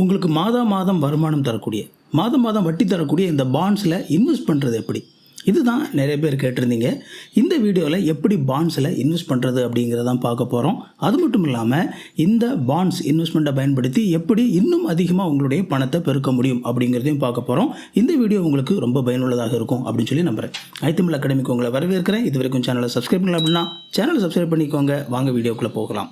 உங்களுக்கு மாதா மாதம் வருமானம் தரக்கூடிய மாதம் மாதம் வட்டி தரக்கூடிய இந்த பாண்ட்ஸில் இன்வெஸ்ட் பண்ணுறது எப்படி? இதுதான் நிறைய பேர் கேட்டிருந்தீங்க. இந்த வீடியோவில் எப்படி பாண்ட்ஸில் இன்வெஸ்ட் பண்ணுறது அப்படிங்கிறதான் பார்க்க போகிறோம் அது மட்டும் இல்லாமல் இந்த பாண்ட்ஸ் இன்வெஸ்ட்மெண்ட்டை பயன்படுத்தி எப்படி இன்னும் அதிகமாக உங்களுடைய பணத்தை பெருக்க முடியும் அப்படிங்கிறதையும் பார்க்க போகிறோம் இந்த வீடியோ உங்களுக்கு ரொம்ப பயனுள்ளதாக இருக்கும் அப்படின்னு சொல்லி நம்புகிறேன் ஐத்தமிழ் அகாடமிக்கு உங்களை வரவேற்கிறேன். இது வரைக்கும் சேனலை சப்ஸ்கிரைப் பண்ணல அப்படின்னா சேனலை சப்ஸ்கிரைப் பண்ணிக்கோங்க. வாங்க வீடியோக்குள்ளே போகலாம்.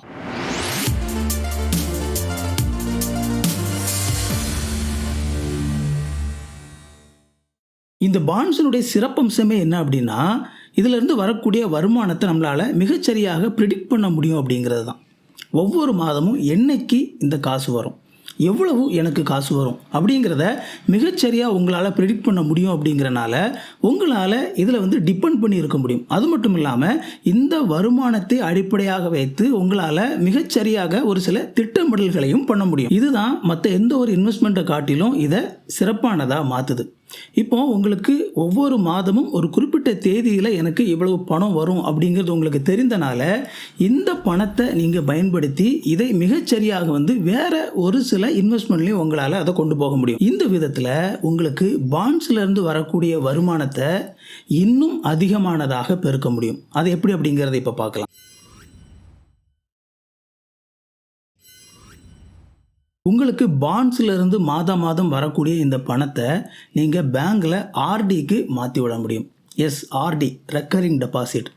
இந்த பாண்ட்ஸினுடைய சிறப்பம்சமே என்ன அப்படின்னா இதிலிருந்து வரக்கூடிய வருமானத்தை நம்மளால் மிகச்சரியாக ப்ரிடிக்ட் பண்ண முடியும் அப்படிங்கிறது தான். ஒவ்வொரு மாதமும் என்னைக்கு இந்த காசு வரும்? எவ்வளவு எனக்கு காசு வரும்? அப்படிங்கிறத மிகச்சரியாக உங்களால் ப்ரிடிக்ட் பண்ண முடியும் அப்படிங்கிறனால உங்களால் இதில் வந்து டிபெண்ட் பண்ணி இருக்க முடியும். அது மட்டும் இல்லாமல் இந்த வருமானத்தை அடிப்படையாக வைத்து உங்களால் மிகச்சரியாக ஒரு சில திட்டமிடல்களையும் பண்ண முடியும். இதுதான் மற்ற எந்த ஒரு இன்வெஸ்ட்மெண்ட்டை காட்டிலும் இதை சிறப்பானதாக மாற்றுது இப்போ உங்களுக்கு ஒவ்வொரு மாதமும் ஒரு குறிப்பிட்ட தேதியில் எனக்கு இவ்வளவு பணம் வரும் அப்படிங்கிறது உங்களுக்கு தெரிந்தனால இந்த பணத்தை நீங்கள் பயன்படுத்தி இதை மிகச்சரியாக வந்து வேற ஒரு சில இன்வெஸ்ட்மெண்ட்லையும் உங்களால் அதை கொண்டு போக முடியும். இந்த விதத்தில் உங்களுக்கு பாண்ட்ஸ்லேருந்து வரக்கூடிய வருமானத்தை இன்னும் அதிகமானதாக பெருக்க முடியும். அது எப்படி அப்படிங்கிறத இப்போ பார்க்கலாம். உங்களுக்கு பாண்ட்ஸ்லேருந்து மாதம் மாதம் வரக்கூடிய இந்த பணத்தை நீங்கள் பேங்க்கில் ஆர்டிக்கு மாற்றி விட முடியும். எஸ் ஆர்டி ரெக்கரிங் டெபாசிட்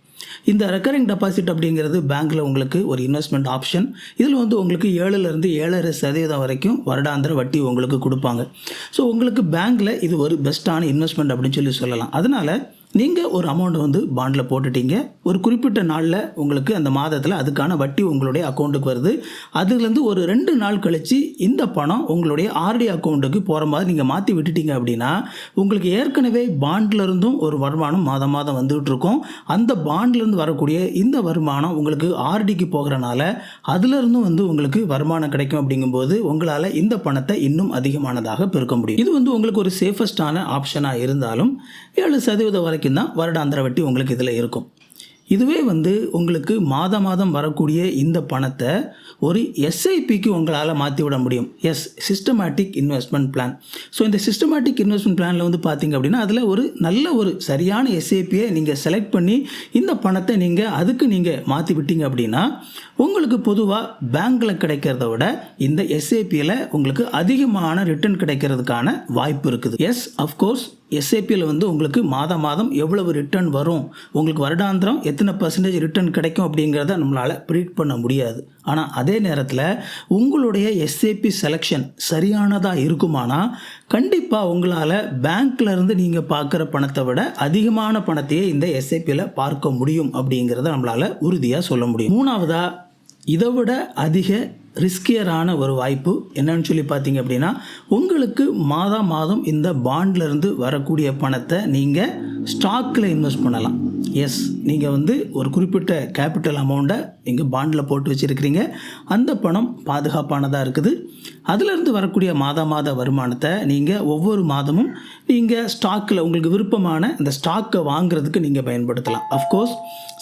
இந்த ரெக்கரிங் டெபாசிட் அப்படிங்கிறது பேங்க்கில் உங்களுக்கு ஒரு இன்வெஸ்ட்மெண்ட் ஆப்ஷன் இதில் வந்து உங்களுக்கு ஏழுலேருந்து ஏழரை சதவீதம் வரைக்கும் வருடாந்திர வட்டி உங்களுக்கு கொடுப்பாங்க. ஸோ உங்களுக்கு பேங்க்கில் இது ஒரு பெஸ்ட்டான இன்வெஸ்ட்மெண்ட் அப்படின்னு சொல்லி சொல்லலாம். அதனால் நீங்கள் ஒரு அமௌண்ட் வந்து பாண்டில் போட்டுட்டீங்க. ஒரு குறிப்பிட்ட நாளில் உங்களுக்கு அந்த மாதத்தில் அதுக்கான வட்டி உங்களுடைய அக்கௌண்ட்டுக்கு வருது. அதுலேருந்து ஒரு ரெண்டு நாள் கழித்து இந்த பணம் உங்களுடைய ஆர்டி அக்கௌண்ட்டுக்கு போகிற மாதிரி நீங்கள் மாற்றி விட்டுட்டீங்க அப்படின்னா உங்களுக்கு ஏற்கனவே பாண்ட்லேருந்தும் ஒரு வருமானம் மாதம் மாதம் வந்துகிட்டு இருக்கும். அந்த பாண்ட்லேருந்து வரக்கூடிய இந்த வருமானம் உங்களுக்கு ஆர்டிக்கு போகிறனால அதுலேருந்தும் வந்து உங்களுக்கு வருமானம் கிடைக்கும் அப்படிங்கும்போது உங்களால் இந்த பணத்தை இன்னும் அதிகமானதாக பெருக்க முடியும். இது வந்து உங்களுக்கு ஒரு சேஃபஸ்டான ஆப்ஷனாக இருந்தாலும் ஏழு சதவீதம் வரைக்கும் தான் வருடாந்திர வட்டி உங்களுக்கு இதில் இருக்கும். இதுவே வந்து உங்களுக்கு மாதம் மாதம் வரக்கூடிய இந்த பணத்தை ஒரு எஸ்ஐபிக்கு உங்களால் மாற்றி விட முடியும். Yes systematic investment plan so இந்த சிஸ்டமேட்டிக் இன்வெஸ்ட்மெண்ட் பிளானில் வந்து பார்த்தீங்க அப்படின்னா அதில் ஒரு நல்ல ஒரு சரியான எஸ்ஐபியை நீங்கள் செலக்ட் பண்ணி இந்த பணத்தை நீங்கள் அதுக்கு நீங்கள் மாற்றி விட்டீங்க அப்படின்னா உங்களுக்கு பொதுவாக பேங்க்கில் கிடைக்கிறத விட இந்த எஸ்ஐபியில் உங்களுக்கு அதிகமான ரிட்டர்ன் கிடைக்கிறதுக்கான வாய்ப்பு இருக்குது. எஸ் அஃப்கோர்ஸ் எஸ்ஐபியில் வந்து உங்களுக்கு மாதம் மாதம் எவ்வளவு ரிட்டர்ன் வரும்? உங்களுக்கு வருடாந்திரம் எத்தனை பர்சன்டேஜ் ரிட்டர்ன் கிடைக்கும் அப்படிங்கிறத நம்மளால் ப்ரீட் பண்ண முடியாது. ஆனால் அதே நேரத்தில் உங்களுடைய எஸ்ஐபி செலெக்ஷன் சரியானதாக இருக்குமானா கண்டிப்பாக உங்களால் பேங்க்லேருந்து நீங்கள் பார்க்குற பணத்தை விட அதிகமான பணத்தையே இந்த எஸ்ஐபியில் பார்க்க முடியும் அப்படிங்கிறத நம்மளால் உறுதியாக சொல்ல முடியும். மூணாவதாக இதை விட அதிக ரிஸ்கியரான ஒரு வாய்ப்பு. என்னன்னு சொல்லி பார்த்தீங்க அப்படின்னா உங்களுக்கு மாதம் மாதம் இந்த பாண்ட்லேருந்து வரக்கூடிய பணத்தை நீங்கள் ஸ்டாக்கில் இன்வெஸ்ட் பண்ணலாம். எஸ் நீங்கள் வந்து ஒரு குறிப்பிட்ட கேபிட்டல் அமௌண்ட்டை நீங்கள் பாண்டில் போட்டு வச்சுருக்கிறீங்க. அந்த பணம் பாதுகாப்பானதாக இருக்குது. அதிலிருந்து வரக்கூடிய மாத மாத வருமானத்தை நீங்கள் ஒவ்வொரு மாதமும் நீங்கள் ஸ்டாக்கில் உங்களுக்கு விருப்பமான இந்த ஸ்டாக்கை வாங்குறதுக்கு நீங்கள் பயன்படுத்தலாம். அஃப்கோர்ஸ்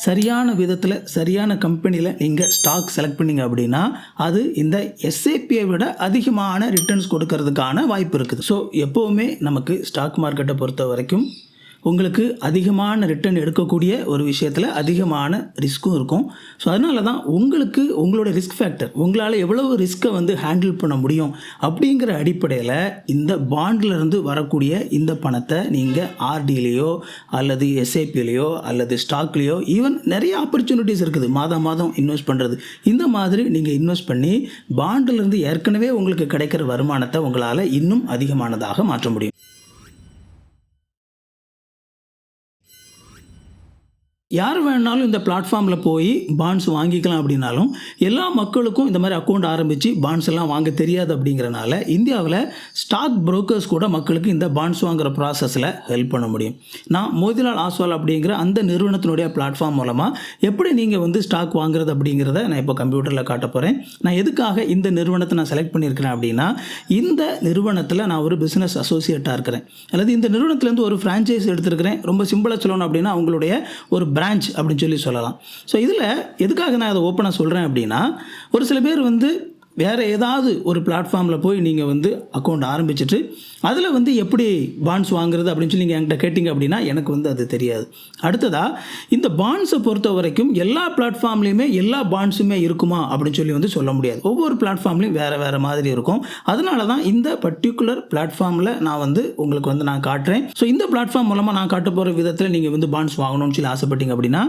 சரியான விதத்தில் சரியான கம்பெனியில் நீங்கள் ஸ்டாக் செலக்ட் பண்ணீங்க அப்படின்னா அது இந்த எஸ்ஏபியை விட அதிகமான ரிட்டர்ன்ஸ் கொடுக்கறதுக்கான வாய்ப்பு இருக்குது. ஸோ எப்போவுமே நமக்கு ஸ்டாக் மார்க்கெட்டை பொறுத்த வரைக்கும் உங்களுக்கு அதிகமான ரிட்டர்ன் எடுக்கக்கூடிய ஒரு விஷயத்தில் அதிகமான ரிஸ்க்கும் இருக்கும். ஸோ அதனால தான் உங்களுக்கு உங்களோட ரிஸ்க் ஃபேக்டர் உங்களால் எவ்வளவு ரிஸ்க்கை வந்து ஹேண்டில் பண்ண முடியும் அப்படிங்கிற அடிப்படையில் இந்த பாண்ட்லேருந்து வரக்கூடிய இந்த பணத்தை நீங்கள் ஆர்டிலேயோ அல்லது எஸ்ஐபிலேயோ அல்லது ஸ்டாக்லேயோ ஈவன் நிறைய ஆப்பர்ச்சுனிட்டிஸ் இருக்குது. மாதம் மாதம் இன்வெஸ்ட் பண்ணுறது இந்த மாதிரி நீங்கள் இன்வெஸ்ட் பண்ணி பாண்டிலிருந்து ஏற்கனவே உங்களுக்கு கிடைக்கிற வருமானத்தை உங்களால் இன்னும் அதிகமானதாக மாற்ற முடியும். யார் வேணாலும் இந்த பிளாட்ஃபார்மில் போய் பாண்ட்ஸ் வாங்கிக்கலாம் அப்படின்னாலும் எல்லா மக்களுக்கும் இந்த மாதிரி அக்கௌண்ட் ஆரம்பித்து பாண்ட்ஸ் எல்லாம் வாங்க தெரியாது அப்படிங்கிறனால இந்தியாவில் ஸ்டாக் புரோக்கர்ஸ் கூட மக்களுக்கு இந்த பாண்ட்ஸ் வாங்குற ப்ராசஸில் ஹெல்ப் பண்ண முடியும். நான் மோதிலால் ஆஸ்வால் அப்படிங்கிற அந்த நிறுவனத்தினுடைய பிளாட்ஃபார்ம் மூலமாக எப்படி நீங்கள் வந்து ஸ்டாக் வாங்குறது அப்படிங்கிறத நான் இப்போ கம்ப்யூட்டரில் காட்ட போகிறேன் நான் எதுக்காக இந்த நிறுவனத்தை நான் செலக்ட் பண்ணியிருக்கிறேன் அப்படின்னா இந்த நிறுவனத்தில் நான் ஒரு பிஸ்னஸ் அசோசியேட்டாக இருக்கிறேன். அல்லது இந்த நிறுவனத்துலேருந்து ஒரு ஃப்ரான்ச்சைஸ் எடுத்திருக்கிறேன். ரொம்ப சிம்பிளாக சொல்லணும் அப்படின்னா அவங்களுடைய ஒரு பிரான்ச் அப்படின்னு சொல்லி சொல்லலாம். ஸோ இதில் எதுக்காக நான் அதை ஓப்பனாக சொல்கிறேன் அப்படின்னா ஒரு சில பேர் வந்து வேறு ஏதாவது ஒரு பிளாட்ஃபார்மில் போய் நீங்கள் வந்து அக்கௌண்ட் ஆரம்பிச்சிட்டு அதில் வந்து எப்படி பாண்ட்ஸ் வாங்குறது அப்படின்னு சொல்லி நீங்கள் என்கிட்ட கேட்டிங்க அப்படின்னா எனக்கு வந்து அது தெரியாது. அடுத்ததாக இந்த பாண்ட்ஸை பொறுத்த வரைக்கும் எல்லா பிளாட்ஃபார்ம்லேயுமே எல்லா பாண்ட்ஸுமே இருக்குமா அப்படின்னு சொல்லி வந்து சொல்ல முடியாது. ஒவ்வொரு பிளாட்ஃபார்ம்லேயும் வேறு வேறு மாதிரி இருக்கும். அதனால தான் இந்த பர்டிகுலர் பிளாட்ஃபார்மில் நான் வந்து உங்களுக்கு வந்து நான் காட்டுறேன். ஸோ இந்த பிளாட்ஃபார்ம் மூலமாக நான் காட்ட போகிற விதத்தில் நீங்கள் வந்து பாண்ட்ஸ் வாங்கணும்னு சொல்லி ஆசைப்பட்டீங்க அப்படின்னா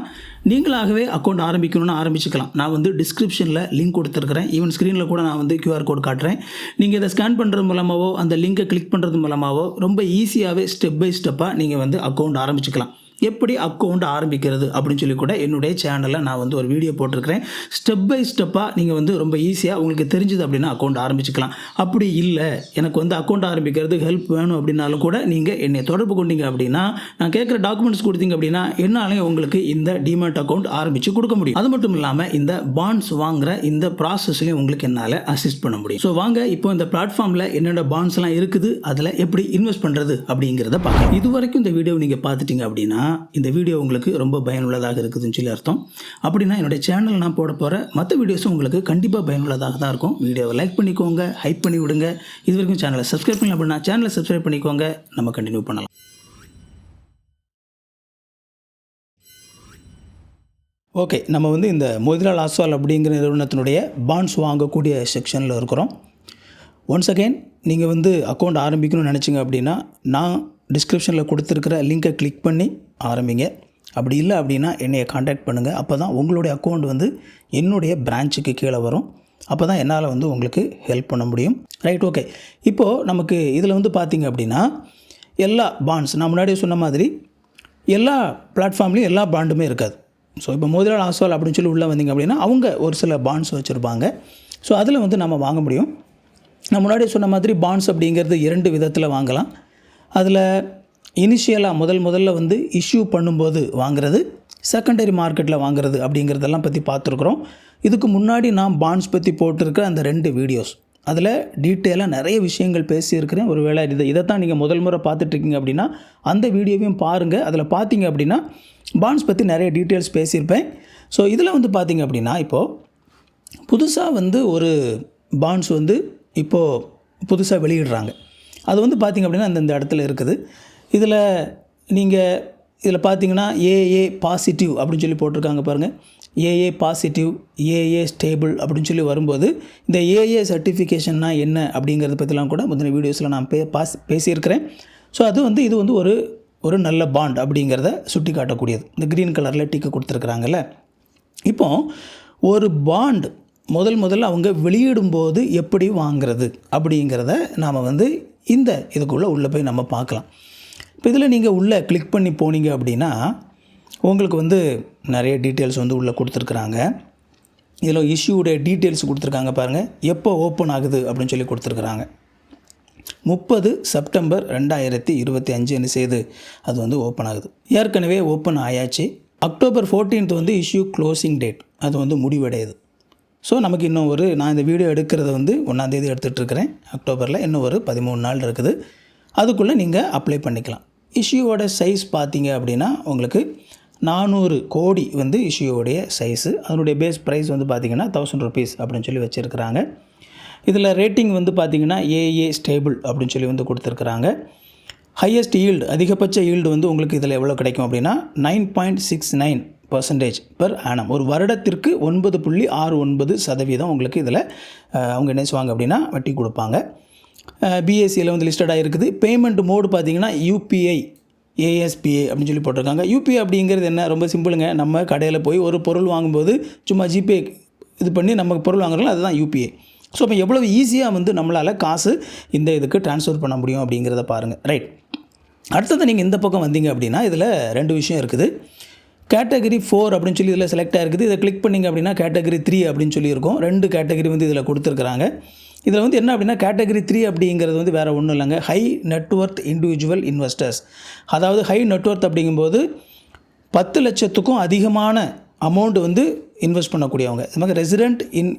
நீங்களாகவே அக்கௌண்ட் ஆரம்பிக்கணும்னு ஆரம்பிச்சுக்கலாம். நான் வந்து டிஸ்கிரிப்ஷனில் லிங்க் கொடுத்துருக்குறேன். ஈவன் ஸ்க்ரீனில் கூட நான் வந்து கியூஆர் கோட் காட்டுறேன். நீங்கள் இதை ஸ்கேன் பண்ணுறது மூலமாகவோ அந்த லிங்கை கிளிக் பண்ணுறது மூலமாவோ ரொம்ப ஈஸியாகவே ஸ்டெப் பை ஸ்டெப்பாக நீங்கள் வந்து அக்கௌண்ட் ஆரம்பிச்சுக்கலாம். எப்படி அக்கௌண்ட் ஆரம்பிக்கிறது அப்படின்னு சொல்லி கூட என்னுடைய சேனலில் நான் வந்து ஒரு வீடியோ போட்டிருக்கிறேன். ஸ்டெப் பை ஸ்டெப்பாக நீங்கள் வந்து ரொம்ப ஈஸியாக உங்களுக்கு தெரிஞ்சது அப்படின்னா அக்கௌண்ட் ஆரம்பிச்சுக்கலாம். அப்படி இல்லை எனக்கு வந்து அக்கௌண்ட் ஆரம்பிக்கிறதுக்கு ஹெல்ப் வேணும் அப்படின்னாலும் கூட நீங்கள் என்னை தொடர்பு கொண்டீங்க அப்படின்னா நான் கேட்குற டாக்குமெண்ட்ஸ் கொடுத்தீங்க அப்படின்னா என்னாலையும் உங்களுக்கு இந்த டிமேட் அக்கௌண்ட் ஆரம்பித்து கொடுக்க முடியும். அது மட்டும் இல்லாமல் இந்த பாண்ட்ஸ் வாங்குற இந்த ப்ராசஸ்லையும் உங்களுக்கு என்னால் அசிஸ்ட் பண்ண முடியும். ஸோ வாங்க இப்போ இந்த பிளாட்ஃபார்மில் என்னென்ன பாண்ட்ஸ்லாம் இருக்குது அதில் எப்படி இன்வெஸ்ட் பண்ணுறது அப்படிங்கிறத பார்க்கலாம். இது வரைக்கும் இந்த வீடியோ நீங்கள் பார்த்துட்டீங்க அப்படின்னா இந்த வீடியோ உங்களுக்கு ரொம்ப பயனுள்ளதாக இருக்குதுன்னு சொல்லி அர்த்தம். அப்படின்னா என்னுடைய சேனல் நான் போட போகிற மற்ற வீடியோஸும் உங்களுக்கு கண்டிப்பாக பயனுள்ளதாக தான் இருக்கும். வீடியோவை லைக் பண்ணிக்கோங்க ஹைப் பண்ணி விடுங்க. இது வரைக்கும் சேனலை சப்ஸ்கிரைப் பண்ணல அப்படின்னா சேனலை சப்ஸ்கிரைப் பண்ணிக்கோங்க. நம்ம கண்டினியூ பண்ணலாம். ஓகே நம்ம வந்து இந்த மொதிலால் ஆஸ்வால் அப்படிங்கிற நிறுவனத்தினுடைய பாண்ட்ஸ் வாங்கக்கூடிய செக்ஷனில் இருக்கிறோம். ஒன்ஸ் அகெயின் நீங்கள் வந்து அக்கௌண்ட் ஆரம்பிக்கணும்னு நினச்சிங்க அப்படின்னா நான் டிஸ்கிரிப்ஷனில் கொடுத்துருக்கிற லிங்கை கிளிக் பண்ணி ஆரம்பிங்க. அப்படி இல்லை அப்படின்னா என்னையை காண்டாக்ட் பண்ணுங்கள் அப்போ தான் உங்களுடைய அக்கௌண்ட் வந்து என்னுடைய பிரான்ச்சுக்கு கீழே வரும். அப்போ தான் என்னால் வந்து உங்களுக்கு ஹெல்ப் பண்ண முடியும். ரைட் ஓகே இப்போது நமக்கு இதில் வந்து பார்த்திங்க அப்படின்னா எல்லா பாண்ட்ஸ் நான் முன்னாடியே சொன்ன மாதிரி எல்லா பிளாட்ஃபார்ம்லேயும் எல்லா பாண்டுமே இருக்காது. ஸோ இப்போ முதலாள் ஆஸ்வால் அப்படின்னு சொல்லி உள்ளே வந்தீங்க அப்படின்னா அவங்க ஒரு சில பாண்ட்ஸ் வச்சுருப்பாங்க. ஸோ அதில் வந்து நம்ம வாங்க முடியும். நான் முன்னாடியே சொன்ன மாதிரி பாண்ட்ஸ் அப்படிங்கிறது இரண்டு விதத்தில் வாங்கலாம். அதில் இனிஷியலாக முதல் முதல்ல வந்து இஷ்யூ பண்ணும்போது வாங்குறது செகண்டரி மார்க்கெட்டில் வாங்குறது அப்படிங்கிறதெல்லாம் பற்றி பார்த்துருக்குறோம். இதுக்கு முன்னாடி நான் பாண்ட்ஸ் பற்றி போட்டிருக்க அந்த ரெண்டு வீடியோஸ் அதில் டீட்டெயிலாக நிறைய விஷயங்கள் பேசியிருக்கிறேன். ஒருவேளை இதை இதைத்தான் நீங்கள் முதல் முறை பார்த்துட்ருக்கீங்க அப்படின்னா அந்த வீடியோவையும் பாருங்கள் அதில் பார்த்தீங்க அப்படின்னா பாண்ட்ஸ் பற்றி நிறைய டீட்டெயில்ஸ் பேசியிருப்பேன். ஸோ இதில் வந்து பார்த்தீங்க அப்படின்னா இப்போது புதுசாக வந்து ஒரு பாண்ட்ஸ் வந்து இப்போது புதுசாக வெளியிடுறாங்க. அது வந்து பார்த்திங்க அப்படின்னா அந்தந்த இடத்துல இருக்குது. இதில் நீங்கள் இதில் பார்த்தீங்கன்னா ஏஏ பாசிட்டிவ் அப்படின்னு சொல்லி போட்டிருக்காங்க பாருங்கள் ஏஏ பாசிட்டிவ் ஏஏ ஸ்டேபிள் அப்படின்னு சொல்லி வரும்போது இந்த ஏஏ சர்டிஃபிகேஷன்னா என்ன அப்படிங்கிறத பற்றிலாம் கூட முந்தின வீடியோஸில் நான் பே பாஸ் பேசியிருக்கிறேன். ஸோ அது வந்து இது வந்து ஒரு ஒரு நல்ல பாண்ட் அப்படிங்கிறத சுட்டி காட்டக்கூடியது இந்த க்ரீன் கலரில் டிக்கு கொடுத்துருக்குறாங்கல்ல. இப்போ ஒரு பாண்ட் முதல் முதல்ல அவங்க வெளியிடும்போது எப்படி வாங்குறது அப்படிங்கிறத நாம் வந்து இந்த இதுக்குள்ளே உள்ளே போய் நம்ம பார்க்கலாம். இப்போ இதில் நீங்கள் உள்ளே கிளிக் பண்ணி போனீங்க அப்படின்னா உங்களுக்கு வந்து நிறைய டீட்டெயில்ஸ் வந்து உள்ளே கொடுத்துருக்குறாங்க. இதில் இஷ்யூடைய டீட்டெயில்ஸ் கொடுத்துருக்காங்க பாருங்கள் எப்போ ஓப்பன் ஆகுது அப்படின்னு சொல்லி கொடுத்துருக்குறாங்க. முப்பது செப்டம்பர் ரெண்டாயிரத்தி இருபத்தி அஞ்சு என்ன செய்யுது? அது வந்து ஓப்பன் ஆகுது. ஏற்கனவே ஓப்பன் ஆயாச்சு. அக்டோபர் ஃபோர்டீன்த் வந்து இஷ்யூ க்ளோசிங் டேட் அது வந்து முடிவடையுது. ஸோ நமக்கு இன்னும் ஒரு நான் இந்த வீடியோ எடுக்கிறத வந்து ஒன்றாந்தேதி எடுத்துகிட்ருக்கிறேன் அக்டோபரில் இன்னும் ஒரு பதிமூணு நாள் இருக்குது. அதுக்குள்ளே நீங்கள் அப்ளை பண்ணிக்கலாம். இஷ்யூவோட சைஸ் பார்த்தீங்க அப்படின்னா உங்களுக்கு நானூறு கோடி வந்து இஷ்யூவோடைய சைஸு அதனுடைய பேஸ் ப்ரைஸ் வந்து பார்த்திங்கன்னா தௌசண்ட் ருபீஸ் அப்படின்னு சொல்லி வச்சுருக்கிறாங்க. இதில் ரேட்டிங் வந்து பார்த்திங்கன்னா ஏஏ ஸ்டேபிள் அப்படின்னு சொல்லி வந்து கொடுத்துருக்குறாங்க. ஹையஸ்ட் ஈல்டு அதிகபட்ச ஈல்டு வந்து உங்களுக்கு இதில் எவ்வளோ கிடைக்கும் அப்படின்னா nine point six nine percentage per annum ஒரு வருடத்திற்கு ஒன்பது புள்ளி ஆறு ஒன்பது சதவீதம் உங்களுக்கு இதில் அவங்க என்ன செய்வாங்க அப்படின்னா வட்டி கொடுப்பாங்க. பிஎஸ்சியில் வந்து லிஸ்டடாக இருக்குது பேமெண்ட் மோடு பார்த்தீங்கன்னா யூபிஐ ஏஎஸ்பிஏ அப்படின்னு சொல்லி போட்டிருக்காங்க. யூபிஐ அப்படிங்கிறது என்ன? ரொம்ப சிம்பிளுங்க. நம்ம கடையில் போய் ஒரு பொருள் வாங்கும்போது சும்மா ஜிபே இது பண்ணி நம்ம பொருள் வாங்குறோம் அதுதான் யூபிஐ ஸோ இப்போ எவ்வளோ ஈஸியாக வந்து நம்மளால் காசு இந்த இதுக்கு ட்ரான்ஸ்ஃபர் பண்ண முடியும் அப்படிங்கிறத பாருங்கள் ரைட் அடுத்தது நீங்கள் இந்த பக்கம் வந்தீங்க அப்படின்னா இதில் ரெண்டு விஷயம் இருக்குது. கேட்டகரி ஃபோர் அப்படின்னு சொல்லி இதில் செலக்ட் ஆகிருக்குது இதை கிளிக் பண்ணிங்க அப்படின்னா கேட்டகரி த்ரீ அப்படின்னு சொல்லியிருக்கோம். ரெண்டு கேட்டகரி வந்து இதில் கொடுத்துருக்குறாங்க. இதில் வந்து என்ன அப்படின்னா கேட்டகரி த்ரீ அப்படிங்கிறது வந்து வேறு ஒன்றும் இல்லைங்க. High net worth individual investors அதாவது ஹை நெட்ஒர்த் அப்படிங்கும்போது பத்து லட்சத்துக்கும் அதிகமான அமௌண்ட் வந்து இன்வெஸ்ட் பண்ணக்கூடியவங்க. இது மாதிரி resident in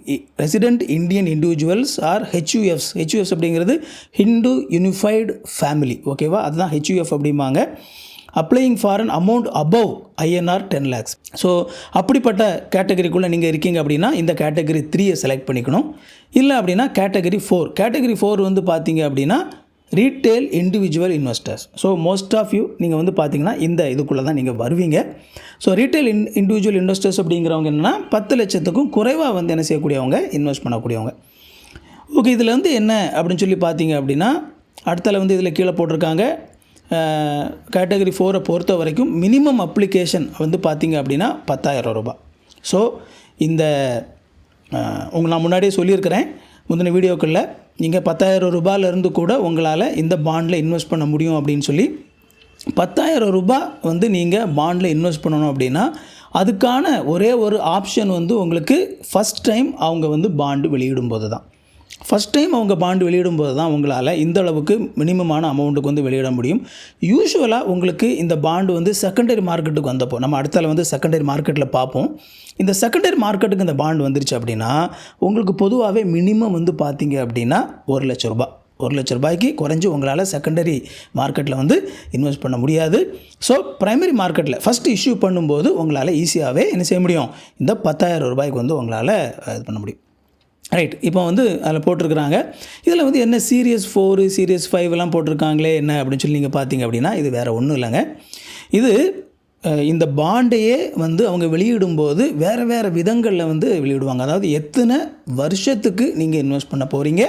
resident Indian individuals or HUFs HUFs அப்படிங்கிறது ஹிந்து யூனிஃபைடு ஃபேமிலி ஓகேவா அதுதான் ஹெச்யூஎஃப் அப்படிம்பாங்க. Applying for an amount above INR ten lakhs so அப்படிப்பட்ட கேட்டகரிக்குள்ளே நீங்கள் இருக்கீங்க அப்படின்னா இந்த கேட்டகரி த்ரீயை செலக்ட் பண்ணிக்கணும். இல்லை அப்படின்னா கேட்டகரி ஃபோர் கேட்டகரி ஃபோர் வந்து பார்த்தீங்க அப்படின்னா retail individual investors so most of you நீங்கள் வந்து பார்த்தீங்கன்னா இந்த இதுக்குள்ளே தான் நீங்கள் வருவீங்க. So retail in individual investors அப்படிங்கிறவங்க என்னென்னா பத்து லட்சத்துக்கும் குறைவாக வந்து என்ன செய்யக்கூடியவங்க இன்வெஸ்ட் பண்ணக்கூடியவங்க. ஓகே இதில் வந்து என்ன அப்படின்னு சொல்லி பார்த்தீங்க அப்படின்னா அடுத்தால வந்து இதில் கீழே போட்டிருக்காங்க. கேட்டகரி ஃபோரை பொறுத்த வரைக்கும் மினிமம் அப்ளிகேஷன் வந்து பார்த்திங்க அப்படின்னா பத்தாயிரம் ரூபாய். ஸோ இந்த அஹ், நான் முன்னாடியே சொல்லியிருக்கிறேன். முந்தின வீடியோக்களில் நீங்கள் பத்தாயிரம் ரூபாயிலேருந்து கூட உங்களால் இந்த பாண்டில் இன்வெஸ்ட் பண்ண முடியும் அப்படின்னு சொல்லி பத்தாயிரம் ரூபாய் வந்து நீங்கள் பாண்டில் இன்வெஸ்ட் பண்ணணும் அப்படின்னா அதுக்கான ஒரே ஒரு ஆப்ஷன் வந்து உங்களுக்கு ஃபஸ்ட் டைம் அவங்க வந்து பாண்டு வெளியிடும்போது தான் ஃபஸ்ட் டைம் அவங்க பாண்டு வெளியிடும்போது தான் உங்களால் இந்த அளவுக்கு மினிமமான அமௌண்ட்டுக்கு வந்து வெளியிட முடியும். யூஸ்வலாக உங்களுக்கு இந்த பாண்டு வந்து செகண்டரி மார்க்கெட்டுக்கு வந்தப்போ நம்ம அடுத்தால வந்து செகண்டரி மார்க்கெட்டில் பார்ப்போம். இந்த செகண்டரி மார்க்கெட்டுக்கு இந்த பாண்டு வந்துருச்சு அப்படின்னா உங்களுக்கு பொதுவாகவே மினிமம் வந்து பார்த்தீங்க அப்படின்னா ஒரு லட்ச ரூபாய் ஒரு லட்ச ரூபாய்க்கு குறைஞ்சி உங்களால் செகண்டரி மார்க்கெட்டில் வந்து இன்வெஸ்ட் பண்ண முடியாது. ஸோ ப்ரைமரி மார்க்கெட்டில் ஃபஸ்ட் இஷ்யூ பண்ணும்போது உங்களால் ஈஸியாகவே என்ன செய்ய முடியும்? இந்த பத்தாயிரம் ரூபாய்க்கு வந்து உங்களால் இது பண்ண முடியும். ரைட் இப்போ வந்து அதில் போட்டிருக்கிறாங்க. இதில் வந்து என்ன சீரியஸ் ஃபோரு சீரியஸ் ஃபைவ் எல்லாம் போட்டிருக்காங்களே என்ன அப்படின்னு சொல்லி நீங்கள் பார்த்தீங்க அப்படின்னா இது வேறு ஒன்றும் இல்லைங்க. இது இந்த பாண்டையே வந்து அவங்க வெளியிடும்போது வேறு வேறு விதங்களில் வந்து வெளியிடுவாங்க. அதாவது எத்தனை வருஷத்துக்கு நீங்கள் இன்வெஸ்ட் பண்ண போகிறீங்க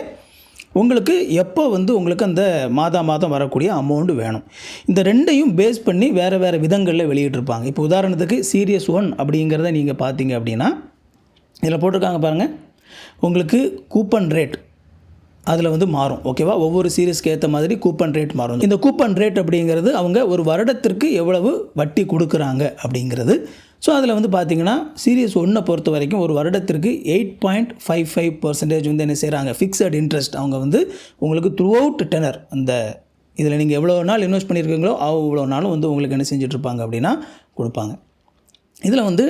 உங்களுக்கு எப்போ வந்து உங்களுக்கு அந்த மாதா மாதம் வரக்கூடிய அமௌண்ட் வேணும்? இந்த ரெண்டையும் பேஸ் பண்ணி வேறு வேறு விதங்களில் வெளியிட்டிருப்பாங்க. இப்போ உதாரணத்துக்கு சீரியஸ் ஒன் அப்படிங்கிறத நீங்கள் பார்த்தீங்க அப்படின்னா இதில் போட்டிருக்காங்க பாருங்கள் உங்களுக்கு கூப்பன் ரேட் அதில் வந்து மாறும் ஓகேவா ஒவ்வொரு சீரியஸ்க்கு ஏற்ற மாதிரி கூப்பன் ரேட் மாறும். இந்த கூப்பன் ரேட் அப்படிங்கிறது அவங்க ஒரு வருடத்திற்கு எவ்வளவு வட்டி கொடுக்குறாங்க அப்படிங்கிறது. ஸோ அதில் வந்து பார்த்தீங்கன்னா சீரியஸ் ஒன்றை பொறுத்த வரைக்கும் ஒரு வருடத்திற்கு eight point five five percentage வந்து என்ன செய்கிறாங்க ஃபிக்ஸட் இன்ட்ரெஸ்ட் அவங்க வந்து உங்களுக்கு த்ரூ அவுட் டெனர் அந்த இதில் நீங்கள் எவ்வளோ நாள் இன்வெஸ்ட் பண்ணியிருக்கீங்களோ அவ்வளோ நாளும் வந்து உங்களுக்கு என்ன செஞ்சுட்ருப்பாங்க அப்படின்னா கொடுப்பாங்க. இதில் வந்து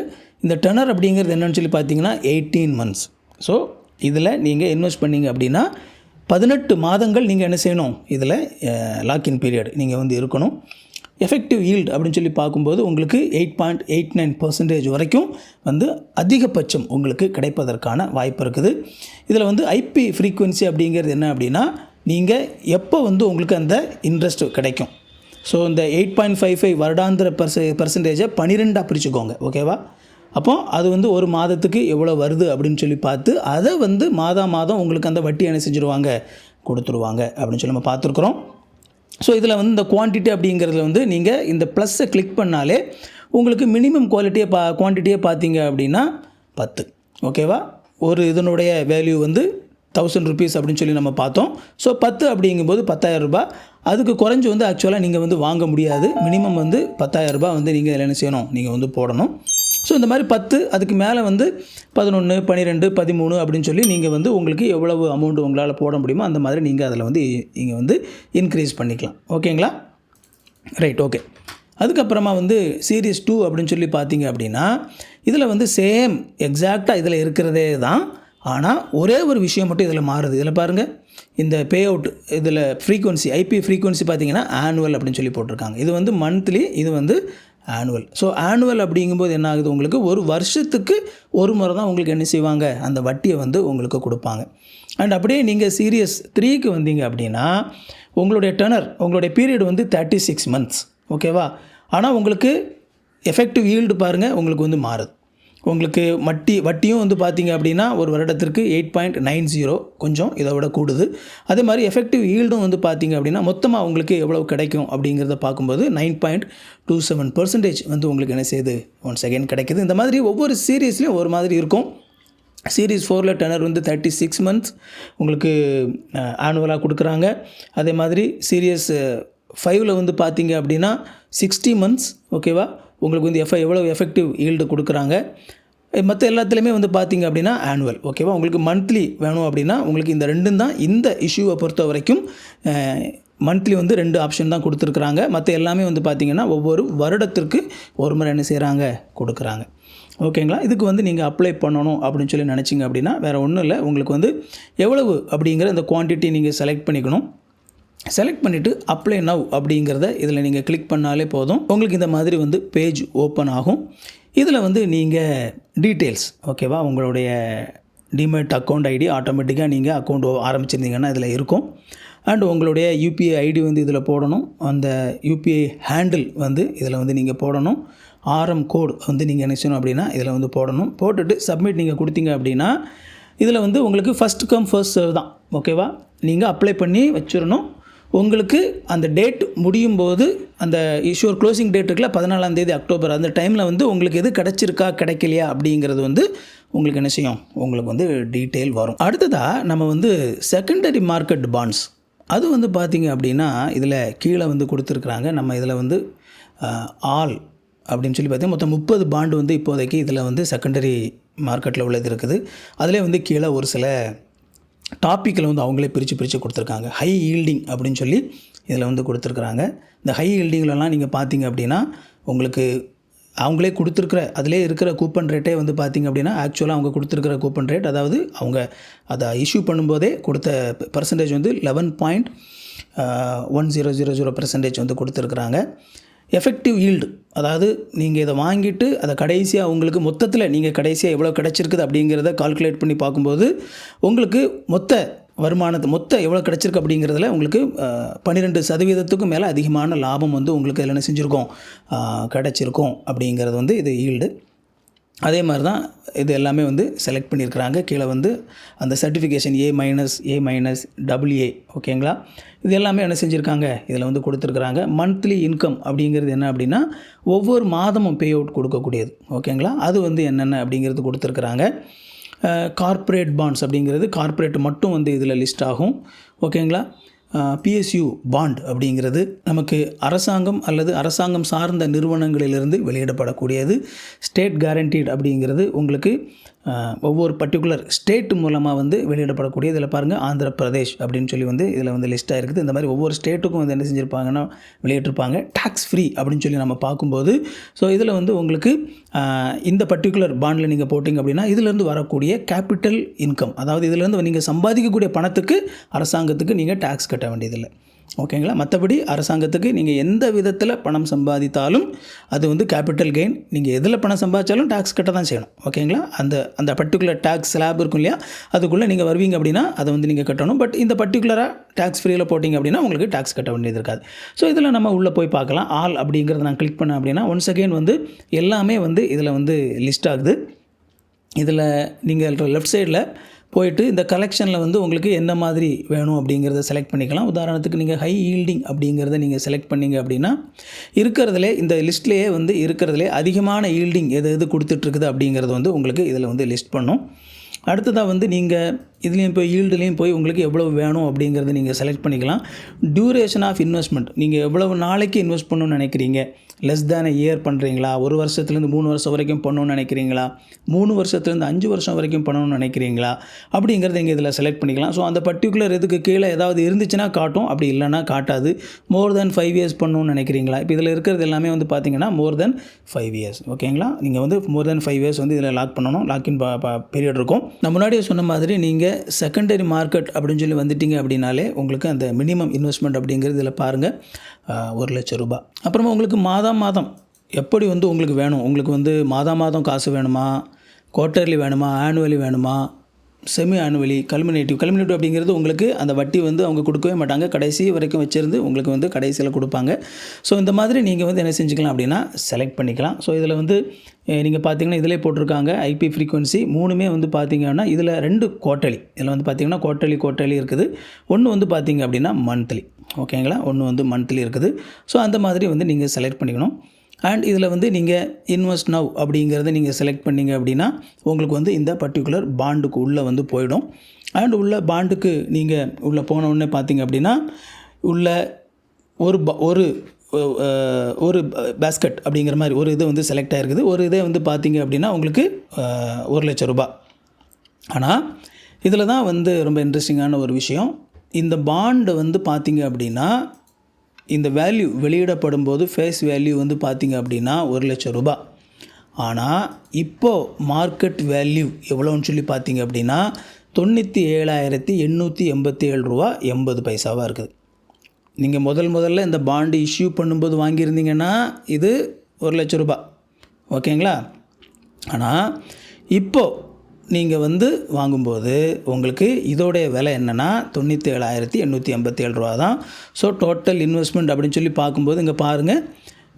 இந்த டெனர் அப்படிங்கிறது என்னென்னு சொல்லி பார்த்தீங்கன்னா எயிட்டீன் மந்த்ஸ் ஸோ இதில் நீங்கள் இன்வெஸ்ட் பண்ணீங்க அப்படின்னா பதினெட்டு மாதங்கள் நீங்கள் என்ன செய்யணும்? இதில் லாக்இன் பீரியட் நீங்கள் வந்து இருக்கணும். எஃபெக்டிவ் ஈல்டு அப்படின்னு சொல்லி பார்க்கும்போது உங்களுக்கு eight point eight nine percentage வரைக்கும் வந்து அதிகபட்சம் உங்களுக்கு கிடைப்பதற்கான வாய்ப்பு இருக்குது. இதில் வந்து ஐபி ஃப்ரீக்குவென்சி அப்படிங்கிறது என்ன அப்படின்னா நீங்கள் எப்போ வந்து உங்களுக்கு அந்த இன்ட்ரெஸ்ட் கிடைக்கும். ஸோ இந்த எயிட் பாயிண்ட் ஃபைவ் ஃபைவ் வருடாந்திர பர்ச பர்சன்டேஜை பன்னிரெண்டாக பிரிச்சுக்கோங்க ஓகேவா அப்போ அது வந்து ஒரு மாதத்துக்கு எவ்வளோ வருது அப்படின்னு சொல்லி பார்த்து அதை வந்து மாதா மாதம் உங்களுக்கு அந்த வட்டி என்ன செஞ்சுருவாங்க? கொடுத்துருவாங்க அப்படின்னு சொல்லி நம்ம பார்த்துருக்குறோம். ஸோ இதில் வந்து இந்த குவான்டிட்டி அப்படிங்கிறதுல வந்து நீங்கள் இந்த ப்ளஸ்ஸை கிளிக் பண்ணாலே உங்களுக்கு மினிமம் குவாலிட்டியை பா குவான்டிட்டியே பார்த்தீங்க அப்படின்னா பத்து. ஓகேவா ஒரு இதனுடைய வேல்யூ வந்து தௌசண்ட் ருபீஸ் அப்படின்னு சொல்லி நம்ம பார்த்தோம். ஸோ பத்து அப்படிங்கும்போது பத்தாயிரம் ரூபாய். அதுக்கு குறைஞ்சி வந்து ஆக்சுவலாக நீங்கள் வந்து வாங்க முடியாது. மினிமம் வந்து பத்தாயிரம் ரூபாய் வந்து நீங்கள் இதில் என்ன செய்யணும்? நீங்கள் வந்து போடணும். ஸோ இந்த மாதிரி பத்து அதுக்கு மேலே வந்து பதினொன்று பன்னிரெண்டு பதிமூணு அப்படின்னு சொல்லி நீங்கள் வந்து உங்களுக்கு எவ்வளவு அமௌண்ட் உங்களால் போட முடியுமோ அந்த மாதிரி நீங்கள் அதில் வந்து நீங்கள் வந்து இன்க்ரீஸ் பண்ணிக்கலாம். ஓகேங்களா ரைட் ஓகே அதுக்கப்புறமா வந்து சீரியஸ் டூ அப்படின்னு சொல்லி பார்த்தீங்க அப்படின்னா இதில் வந்து சேம் எக்ஸாக்டாக இதில் இருக்கிறதே தான். ஆனால் ஒரே ஒரு விஷயம் மட்டும் இதில் மாறுது. இதில் பாருங்கள் இந்த பே அவுட் இதில் ஃப்ரீக்வன்சி ஐபி ஃப்ரீக்வன்சி பார்த்தீங்கன்னா ஆனுவல் அப்படின்னு சொல்லி போட்டிருக்காங்க. இது வந்து மந்த்லி இது வந்து ஆனுவல் ஸோ ஆனுவல் அப்படிங்கும்போது என்ன ஆகுது உங்களுக்கு? ஒரு வருஷத்துக்கு ஒரு முறை தான் உங்களுக்கு என்ன செய்வாங்க? அந்த வட்டியை வந்து உங்களுக்கு கொடுப்பாங்க. அண்ட் அப்படியே நீங்கள் சீரியஸ் த்ரீக்கு வந்தீங்க அப்படின்னா உங்களுடைய டர்னர் உங்களுடைய பீரியட் வந்து தேர்ட்டி சிக்ஸ் மந்த்ஸ் ஓகேவா ஆனால் உங்களுக்கு எஃபெக்டிவ் ஈல்டு பாருங்கள் உங்களுக்கு வந்து மாறுது. உங்களுக்கு வட்டி வட்டியும் வந்து பார்த்தீங்க அப்படின்னா ஒரு வருடத்திற்கு எயிட் பாயிண்ட் நைன் ஜீரோ கொஞ்சம் இதை விட கூடுது. அதே மாதிரி எஃபெக்டிவ் ஈல்டும் வந்து பார்த்தீங்க அப்படின்னா மொத்தமாக உங்களுக்கு எவ்வளோ கிடைக்கும் அப்படிங்கிறத பார்க்கும்போது nine point two seven percentage வந்து உங்களுக்கு என்ன செய்யுது? ஒன் செகண்ட் கிடைக்குது. இந்த மாதிரி ஒவ்வொரு சீரீஸ்லேயும் ஒரு மாதிரி இருக்கும். சீரீஸ் ஃபோரில் டெனர் வந்து தேர்ட்டி சிக்ஸ் மந்த்ஸ் உங்களுக்கு ஆனுவலாக கொடுக்குறாங்க. அதே மாதிரி சீரியஸ் ஃபைவ்ல வந்து பார்த்தீங்க அப்படின்னா சிக்ஸ்டி மந்த்ஸ் ஓகேவா உங்களுக்கு வந்து எஃப் எவ்வளோ எஃபெக்டிவ் ஈல்டு கொடுக்குறாங்க? மற்ற எல்லாத்துலேயுமே வந்து பார்த்தீங்க அப்படின்னா ஆனுவல் ஓகேவா உங்களுக்கு மந்த்லி வேணும் அப்படின்னா உங்களுக்கு இந்த ரெண்டும் தான் இந்த இஷ்யூவை பொறுத்த வரைக்கும் மந்த்லி வந்து ரெண்டு ஆப்ஷன் தான் கொடுத்துருக்குறாங்க. மற்ற எல்லாமே வந்து பார்த்திங்கன்னா ஒவ்வொரு வருடத்திற்கு ஒரு முறை என்ன செய்கிறாங்க கொடுக்குறாங்க. ஓகேங்களா இதுக்கு வந்து நீங்கள் அப்ளை பண்ணணும் அப்படின்னு சொல்லி நினச்சிங்க அப்படின்னா வேறு ஒன்றும் இல்லை. உங்களுக்கு வந்து எவ்வளவு அப்படிங்கிற இந்த குவான்டிட்டி நீங்கள் செலக்ட் பண்ணிக்கணும். செலக்ட் பண்ணிவிட்டு அப்ளை நவ் அப்படிங்கிறத இதில் நீங்கள் கிளிக் பண்ணாலே போதும். உங்களுக்கு இந்த மாதிரி வந்து பேஜ் ஓப்பன் ஆகும். இதில் வந்து நீங்கள் டீட்டெயில்ஸ் ஓகேவா உங்களுடைய டிமெட் அக்கௌண்ட் ஐடி ஆட்டோமேட்டிக்காக நீங்கள் அக்கௌண்ட் ஆரம்பிச்சிருந்தீங்கன்னா இதில் இருக்கும். அண்ட் உங்களுடைய யூபிஐ ஐடி வந்து இதில் போடணும். அந்த யூபிஐ ஹேண்டில் வந்து இதில் வந்து நீங்கள் போடணும். ஆர்எம் கோடு வந்து நீங்கள் என்ன செய்யணும் அப்படின்னா இதில் வந்து போடணும். போட்டுட்டு சப்மிட் நீங்கள் கொடுத்தீங்க அப்படின்னா இதில் வந்து உங்களுக்கு ஃபஸ்ட் கம் ஃபர்ஸ்ட் சர்வ் தான். ஓகேவா நீங்கள் அப்ளை பண்ணி வச்சிடணும். உங்களுக்கு அந்த டேட் முடியும் போது அந்த இஷ்யூர் க்ளோசிங் டேட் இருக்குல்ல பதினாலாம் தேதி அக்டோபர் அந்த டைமில் வந்து உங்களுக்கு எது கிடச்சிருக்கா கிடைக்கலையா அப்படிங்கிறது வந்து உங்களுக்கு என்ன செய்யும்? உங்களுக்கு வந்து டீட்டெயில் வரும். அடுத்ததாக நம்ம வந்து செகண்டரி மார்க்கெட் பாண்ட்ஸ் அது வந்து பார்த்திங்க அப்படின்னா இதில் கீழே வந்து கொடுத்துருக்குறாங்க. நம்ம இதில் வந்து ஆல் அப்படின்னு சொல்லி பார்த்தீங்கன்னா மொத்தம் முப்பது பாண்டு வந்து இப்போதைக்கு இதில் வந்து செகண்டரி மார்க்கெட்டில் உள்ளது இருக்குது. அதிலே வந்து கீழே ஒரு சில டாப்பிக்கில் வந்து அவங்களே பிரித்து பிரித்து கொடுத்துருக்காங்க. ஹை ஈல்டிங் அப்படின்னு சொல்லி இதில் வந்து கொடுத்துருக்குறாங்க. இந்த ஹை ஈல்டிங்லலாம் நீங்கள் பார்த்தீங்க அப்படின்னா உங்களுக்கு அவங்களே கொடுத்துருக்குற அதிலே இருக்கிற கூப்பன் ரேட்டே வந்து பார்த்திங்க அப்படின்னா ஆக்சுவலாக அவங்க கொடுத்துருக்குற கூப்பன் ரேட் அதாவது அவங்க அதை இஷ்யூ பண்ணும்போதே கொடுத்த பர்சன்டேஜ் வந்து eleven point one zero zero zero percentage வந்து கொடுத்துருக்குறாங்க. எஃபெக்டிவ் ஈல்டு அதாவது நீங்கள் இதை வாங்கிட்டு அதை கடைசியாக உங்களுக்கு மொத்தத்தில் நீங்கள் கடைசியாக எவ்வளோ கிடச்சிருக்குது அப்படிங்கிறத கால்குலேட் பண்ணி பார்க்கும்போது உங்களுக்கு மொத்த வருமானத்தை மொத்த எவ்வளோ கிடச்சிருக்கு அப்படிங்கிறதுல உங்களுக்கு பன்னிரெண்டு சதவீதத்துக்கும் மேலே அதிகமான லாபம் வந்து உங்களுக்கு இதில் என்ன செஞ்சுருக்கோம்? கிடச்சிருக்கோம் அப்படிங்கிறது வந்து இது ஈல்டு அதே மாதிரி தான் இது எல்லாமே வந்து செலக்ட் பண்ணியிருக்கிறாங்க. கீழே வந்து அந்த certification A minus A minus WA ஓகேங்களா? இது எல்லாமே என்ன செஞ்சுருக்காங்க? இதில் வந்து கொடுத்துருக்குறாங்க. மந்த்லி இன்கம் அப்படிங்கிறது என்ன அப்படின்னா ஒவ்வொரு மாதமும் பே அவுட் கொடுக்கக்கூடியது ஓகேங்களா? அது வந்து என்னென்ன அப்படிங்கிறது கொடுத்துருக்குறாங்க. கார்ப்பரேட் பாண்ட்ஸ் அப்படிங்கிறது கார்ப்பரேட் மட்டும் வந்து இதில் லிஸ்ட் ஆகும் ஓகேங்களா? பிஎஸ்யூ பாண்ட் அப்படிங்கிறது நமக்கு அரசாங்கம் அல்லது அரசாங்கம் சார்ந்த நிறுவனங்களிலிருந்து வெளியிடப்படக்கூடியது. ஸ்டேட் கேரண்டீட் அப்படிங்கிறது உங்களுக்கு ஒவ்வொரு பர்டிகுலர் ஸ்டேட் மூலமாக வந்து வெளியிடப்படக்கூடிய இதில் பாருங்கள் ஆந்திர பிரதேஷ் அப்படின்னு சொல்லி வந்து இதில் வந்து லிஸ்ட்டாக இருக்குது. இந்த மாதிரி ஒவ்வொரு ஸ்டேட்டுக்கும் வந்து என்ன செஞ்சுருப்பாங்கன்னா வெளியிட்டிருப்பாங்க. டேக்ஸ் ஃப்ரீ அப்படின்னு சொல்லி நம்ம பார்க்கும்போது ஸோ இதில் வந்து உங்களுக்கு இந்த பர்டிகுலர் பாண்டில் நீங்கள் போட்டிங்க அப்படின்னா இதிலேருந்து வரக்கூடிய கேபிட்டல் இன்கம் அதாவது இதிலேருந்து நீங்கள் சம்பாதிக்கக்கூடிய பணத்துக்கு அரசாங்கத்துக்கு நீங்கள் டேக்ஸ் கட்ட வேண்டியதில்லை. ஓகேங்களா? மற்றபடி அரசாங்கத்துக்கு நீங்கள் எந்த விதத்தில் பணம் சம்பாதித்தாலும் அது வந்து கேபிட்டல் கெயின் நீங்கள் எதில் பணம் சம்பாதிச்சாலும் டேக்ஸ் கட்ட தான் செய்யணும். ஓகேங்களா? அந்த அந்த பர்டிகுலர் டேக்ஸ் ஸ்லாப் இருக்கும் இல்லையா? அதுக்குள்ளே நீங்கள் வருவீங்க அப்படின்னா அதை வந்து நீங்கள் கட்டணும். பட் இந்த பர்டிகுலராக டேக்ஸ் ஃப்ரீயில் போட்டிங்க அப்படின்னா உங்களுக்கு டேக்ஸ் கட்ட வேண்டியது இருக்காது. ஸோ இதில் நம்ம உள்ளே போய் பார்க்கலாம். ஆல் அப்படிங்கிறத நான் கிளிக் பண்ணேன் அப்படின்னா ஒன்ஸ் அகெயின் வந்து எல்லாமே வந்து இதில் வந்து லிஸ்ட் ஆகுது. இதில் நீங்கள் லெஃப்ட் சைடில் போயிட்டு இந்த கலெக்ஷனில் வந்து உங்களுக்கு என்ன மாதிரி வேணும் அப்படிங்கிறத செலக்ட் பண்ணிக்கலாம். உதாரணத்துக்கு நீங்கள் ஹை ஈல்டிங் அப்படிங்கிறத நீங்கள் செலக்ட் பண்ணிங்க அப்படின்னா இருக்கிறதுலே இந்த லிஸ்ட்லேயே வந்து இருக்கிறதுலே அதிகமான ஈல்டிங் எது எது கொடுத்துட்ருக்குது அப்படிங்கிறது வந்து உங்களுக்கு இதில் வந்து லிஸ்ட் பண்ணும். அடுத்ததாக வந்து நீங்கள் இதுலேயும் போய் ஈல்டுலேயும் போய் உங்களுக்கு எவ்வளோ வேணும் அப்படிங்கிறத நீங்கள் செலக்ட் பண்ணிக்கலாம். டியூரேஷன் ஆஃப் இன்வெஸ்ட்மெண்ட் நீங்கள் எவ்வளவு நாளைக்கு இன்வெஸ்ட் பண்ணணும்னு நினைக்கிறீங்க? லெஸ் தேன் இயர் பண்ணுறீங்களா ஒரு வருஷத்துலேருந்து மூணு வருஷம் வரைக்கும் பண்ணணும்னு நினைக்கிறீங்களா? மூணு வருஷத்துலேருந்து அஞ்சு வருஷம் வரைக்கும் பண்ணணும்னு நினைக்கிறீங்களா? அப்படிங்கிறத நீங்கள் இதில் செலக்ட் பண்ணிக்கலாம். ஸோ அந்த பர்டிகுலர் இதுக்கு கீழே ஏதாவது இருந்துச்சுன்னா காட்டும். அப்படி இல்லைன்னா காட்டாது. மோர் தென் ஃபைவ் இயர்ஸ் பண்ணணும்னு நினைக்கிறீங்களா? இப்போ இதில் இருக்கிறது எல்லாமே வந்து பார்த்தீங்கன்னா மோர் தென் ஃபைவ் இயர்ஸ் ஓகேங்களா நீங்கள் வந்து மோர் தென் ஃபைவ் இயர்ஸ் வந்து இதில் லாக் பண்ணணும். லாக்இன் பீரியட் இருக்கும். நான் முன்னாடியே சொன்ன மாதிரி நீங்கள் செகண்டரி மார்க்கெட் அப்படின்னு சொல்லி வந்துட்டீங்க அப்படின்னாலே உங்களுக்கு அந்த மினிமம் இன்வெஸ்ட்மெண்ட் அப்படிங்கிறது இதில் பாருங்கள் ஒரு லட்சம் ரூபாய் அப்புறமா உங்களுக்கு மாதம் மாதம் எப்படி வந்து உங்களுக்கு வேணும்? உங்களுக்கு வந்து மாதம் மாதம் காசு வேணுமா? குவார்ட்டர்லி வேணுமா? ஆனுவலி வேணுமா? செமி ஆனுவலி கல்மினேட்டிவ் கல்மினேட்டிவ் அப்படிங்கிறது உங்களுக்கு அந்த வட்டி வந்து அவங்க கொடுக்கவே மாட்டாங்க. கடைசி வரைக்கும் வச்சுருந்து உங்களுக்கு வந்து கடைசியில் கொடுப்பாங்க. ஸோ இந்த மாதிரி நீங்கள் வந்து என்ன செஞ்சுக்கலாம் அப்படின்னா செலக்ட் பண்ணிக்கலாம். ஸோ இதில் வந்து நீங்கள் பார்த்தீங்கன்னா இதிலே போட்டிருக்காங்க. ஐபி ஃப்ரீக்வன்சி மூணுமே வந்து பார்த்தீங்கன்னா இதில் ரெண்டு குவார்ட்டலி இதில் வந்து பார்த்தீங்கன்னா குவார்ட்டலி குவார்ட்டலி இருக்குது. ஒன்று வந்து பார்த்தீங்க அப்படின்னா மந்த்லி ஓகேங்களா ஒன்று வந்து மந்த்லி இருக்குது. ஸோ அந்த மாதிரி வந்து நீங்கள் செலக்ட் பண்ணிக்கணும். அண்ட் இதில் வந்து நீங்கள் இன்வெஸ்ட் நவ் அப்படிங்கிறத நீங்கள் செலக்ட் பண்ணிங்க அப்படின்னா உங்களுக்கு வந்து இந்த பர்டிகுலர் பாண்டுக்கு உள்ளே வந்து போயிடும். அண்ட் உள்ள பாண்டுக்கு நீங்கள் உள்ளே போன உடனே பார்த்தீங்க அப்படின்னா உள்ள ஒரு ப ஒரு ஒரு பேஸ்கட் அப்படிங்கிற மாதிரி ஒரு இது வந்து செலக்ட் ஆகிருக்குது ஒரு இதே வந்து பார்த்தீங்க அப்படின்னா உங்களுக்கு ஒரு லட்சம் ரூபாய். ஆனால் இதில் தான் வந்து ரொம்ப இன்ட்ரெஸ்டிங்கான ஒரு விஷயம். இந்த பாண்டு வந்து பார்த்தீங்க அப்படின்னா இந்த வேல்யூ வெளியிடப்படும் போது ஃபேஸ் வேல்யூ வந்து பார்த்தீங்க அப்படின்னா ஒரு லட்சம் ரூபாய் ஆனால் இப்போது மார்க்கெட் வேல்யூ எவ்வளோன்னு சொல்லி பார்த்தீங்க அப்படின்னா தொண்ணூற்றி ஏழாயிரத்தி எண்ணூற்றி எண்பத்தி ஏழு ரூபா எண்பது பைசாவாக இருக்குது. நீங்கள் முதல் முதல்ல இந்த பாண்டு இஷ்யூ பண்ணும்போது வாங்கியிருந்தீங்கன்னா இது ஒரு லட்ச ரூபா. ஓகேங்களா? ஆனால் இப்போது நீங்கள் வந்து வாங்கும்போது உங்களுக்கு இதோடைய விலை என்னென்னா தொண்ணூற்றி ஏழாயிரத்தி எண்ணூற்றி ஐம்பத்தி ஏழு ரூபா தான். ஸோ டோட்டல் இன்வெஸ்ட்மெண்ட் அப்படின்னு சொல்லி பார்க்கும்போது இங்கே பாருங்கள்